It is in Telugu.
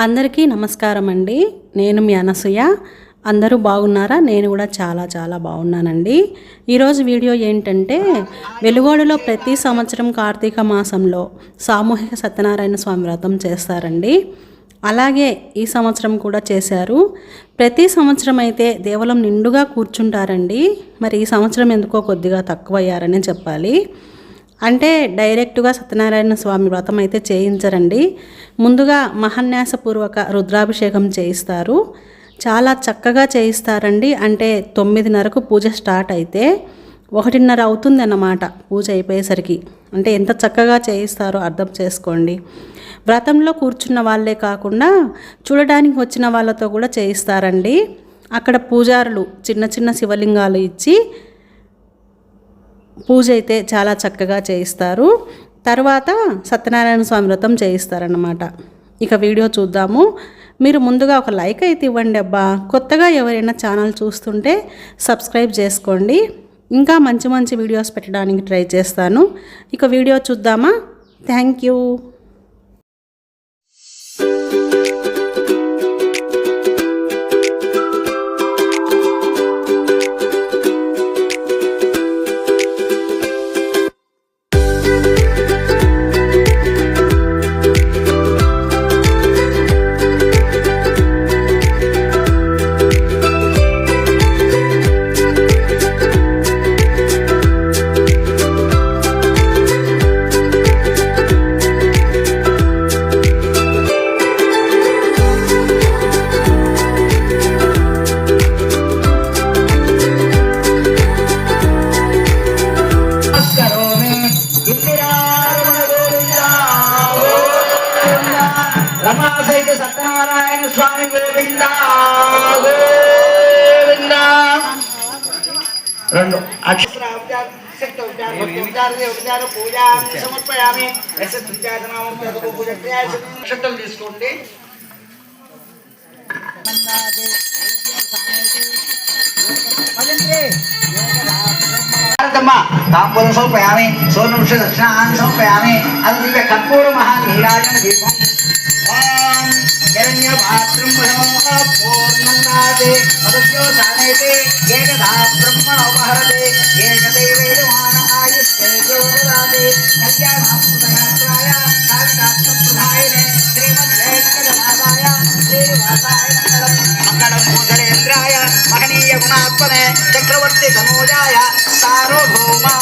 అందరికీ నమస్కారం అండి. నేను మీ అనసూయ. అందరూ బాగున్నారా? నేను కూడా చాలా చాలా బాగున్నానండి. ఈరోజు వీడియో ఏంటంటే వెలుగోడులో ప్రతి సంవత్సరం కార్తీక మాసంలో సామూహిక సత్యనారాయణ స్వామి వ్రతం చేస్తారండి. అలాగే ఈ సంవత్సరం కూడా చేశారు. ప్రతి సంవత్సరం అయితే దేవలం నిండుగా కూర్చుంటారండి. మరి ఈ సంవత్సరం ఎందుకో కొద్దిగా తక్కువయ్యారని చెప్పాలి. అంటే డైరెక్ట్గా సత్యనారాయణ స్వామి వ్రతం అయితే చేయించరండి. ముందుగా మహాన్యాసపూర్వక రుద్రాభిషేకం చేయిస్తారు. చాలా చక్కగా చేయిస్తారండి. అంటే తొమ్మిదిన్నరకు పూజ స్టార్ట్ అయితే ఒకటిన్నర అవుతుంది అన్నమాట పూజ అయిపోయేసరికి. అంటే ఎంత చక్కగా చేయిస్తారో అర్థం చేసుకోండి. వ్రతంలో కూర్చున్న వాళ్ళే కాకుండా చూడడానికి వచ్చిన వాళ్ళతో కూడా చేయిస్తారండి. అక్కడ పూజారులు చిన్న చిన్న శివలింగాలు ఇచ్చి పూజ అయితే చాలా చక్కగా చేయిస్తారు. తర్వాత సత్యనారాయణ స్వామి వ్రతం చేయిస్తారన్నమాట. ఇక వీడియో చూద్దాము. మీరు ముందుగా ఒక లైక్ అయితే ఇవ్వండి అబ్బా. కొత్తగా ఎవరైనా ఛానల్ చూస్తుంటే సబ్స్క్రైబ్ చేసుకోండి. ఇంకా మంచి మంచి వీడియోస్ పెట్టడానికి ట్రై చేస్తాను. ఇక వీడియో చూద్దామా? Thank you. తమాసైతే సత్యనారాయణ స్వామి గోవింద గోవింద రెండు అక్షర సమర్పయామి అక్షంతలు తీసుకోండి భారతమ్మ తాంబూలం సమర్పయామి సోనుష దక్షిణాన్ని సమర్పయామి అది దివ్య కర్పూర మహానీరాజన దీపం ఓం హిరణ్య భాతృం పూర్ణందాతే మదస్యో సానైతే ఏకదా బ్రహ్మణ ఉపహరతే ఏకదైవేయమాన ఆయుష్ేజోదాతే కళ్యాణాత్మయాత్రాయ మంగళం మంగళం మహనీయ గుణాత్మనే చక్రవర్తి తనూజాయ సార్వభౌమా.